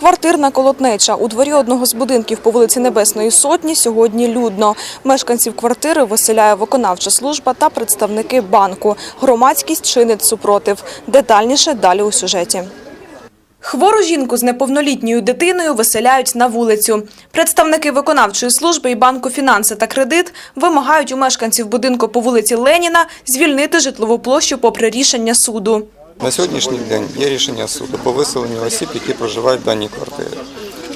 Квартирна колотнеча у дворі одного з будинків по вулиці Небесної Сотні сьогодні людно. Мешканців квартири виселяє виконавча служба та представники банку. Громадськість чинить супротив. Детальніше далі у сюжеті. Хвору жінку з неповнолітньою дитиною виселяють на вулицю. Представники виконавчої служби і банку «Фінанси та кредит» вимагають у мешканців будинку по вулиці Леніна звільнити житлову площу попри рішення суду. На сьогоднішній день є рішення суду по виселенню осіб, які проживають в даній квартирі.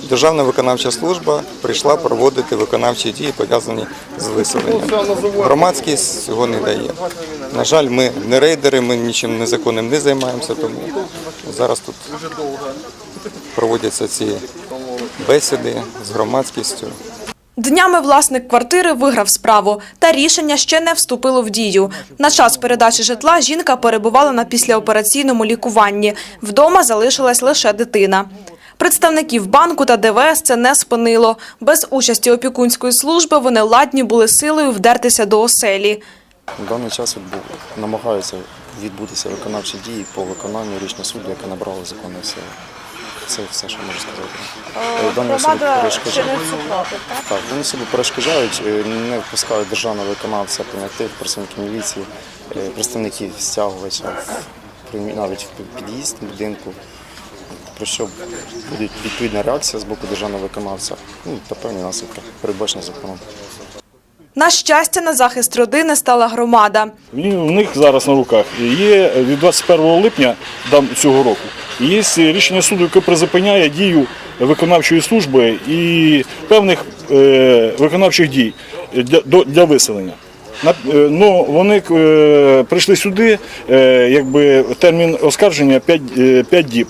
Державна виконавча служба прийшла проводити виконавчі дії, пов'язані з виселенням. Громадськість цього не дає. На жаль, ми не рейдери, ми нічим незаконним не займаємося, тому зараз тут проводяться ці бесіди з громадськістю. Днями власник квартири виграв справу, та рішення ще не вступило в дію. На час передачі житла жінка перебувала на післяопераційному лікуванні. Вдома залишилась лише дитина. Представників банку та ДВС це не спинило. Без участі опікунської служби вони ладні були силою вдертися до оселі. На даний час намагаються відбутися виконавчі дії по виконанню рішення суду, яке набрало законної сили. Це все, що можу сказати. Е, Дані особи перешкоджають. Так, вони собі перешкоджають, е, не впускають державного виконавця, понятих, працівників міліції, е, представників стягувача, навіть в під'їзд будинку. Про що буде відповідна реакція з боку державного виконавця ну, та певні наслідки, передбачені законом. На щастя, на захист родини стала громада. У них зараз на руках є від 21 липня цього року. Є рішення суду, яке призупиняє дію виконавчої служби і певних е, виконавчих дій для, виселення. Е, Ну, вони е, прийшли сюди, якби термін оскарження 5, 5 діб.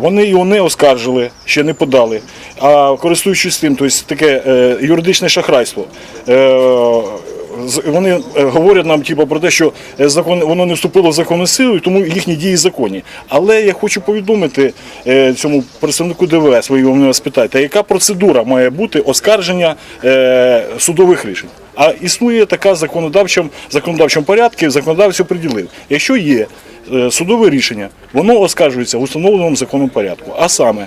Вони його не оскаржили, ще не подали. А користуючись тим, тобто таке е, юридичне шахрайство. е, Вони е, говорять нам типу, про те, що закон воно не вступило в законну силу, тому їхні дії законні. Але я хочу повідомити цьому представнику ДВС, ви його мене спитаєте, яка процедура має бути оскарження судових рішень. А існує така законодавча законодавчому порядку, законодавцю приділив. Якщо є е, судове рішення, воно оскаржується в установленому законом порядку. А саме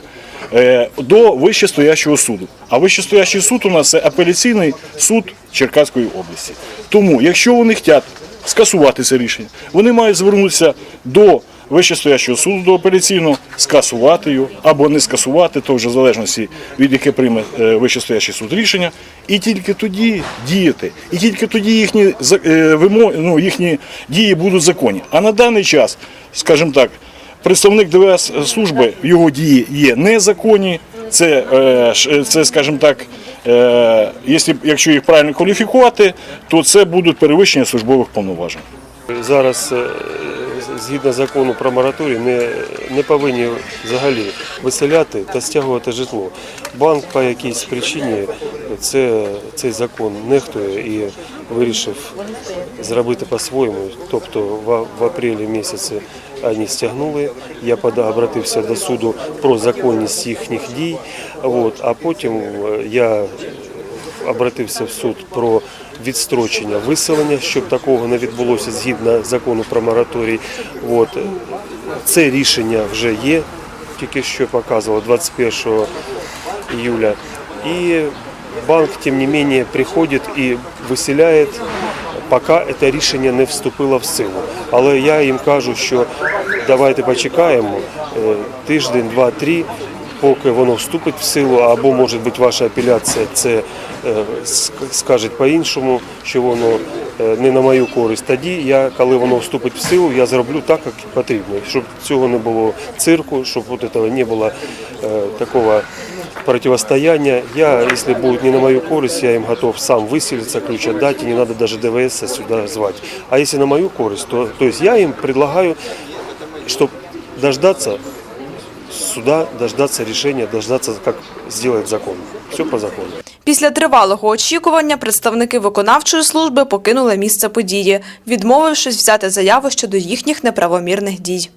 е, до вищестоящого суду. А вищестоящий суд у нас це апеляційний суд Черкаської області. Тому, якщо вони хочуть скасувати це рішення, вони мають звернутися до вищестоящого суду до апеляційного, скасувати його або не скасувати, то вже в залежності від яке прийме е, вищестоящий суд рішення, і тільки тоді діяти, і тільки тоді їхні е, ну, їхні дії будуть законні. А на даний час, скажімо так, представник ДВС служби його дії є незаконні. Це, е, це скажімо так, якщо, їх правильно кваліфікувати, то це будуть перевищення службових повноважень. Зараз згідно закону про мораторій не, не повинні взагалі виселяти та стягувати житло. Банк по якійсь причині це, цей закон нехтує і вирішив зробити по-своєму. Тобто в, в апрелі місяці вони стягнули. Я обратився до суду про законність їхніх дій. От, а потім е, я обратився в суд про відстрочення виселення, щоб такого не відбулося згідно закону про мораторій. От. Це рішення вже є, тільки що показувало 21 июля. И банк, тем не менее, приходит и выселяет, поки це рішення не вступило в силу. Але я їм кажу, що давайте почекаємо е, тиждень, два, три, поки воно вступить в силу, або може бути ваша апеляція це е, ск- скаже по-іншому, що воно е, не на мою користь. Тоді я, коли воно вступить в силу, я зроблю так, як потрібно, щоб цього не було цирку, щоб вот этого не було е, такого противостояния. Я, если будет не на мою користь, я им готов сам выселиться, ключ отдать, и не надо даже ДВС сюда звать. А если на мою користь, то, то есть я им предлагаю, чтобы дождаться суда, дождаться рішення, дождаться, як сделать закон. Все по закону. Після тривалого очікування представники виконавчої служби покинули місце події, відмовившись взяти заяву щодо їхніх неправомірних дій.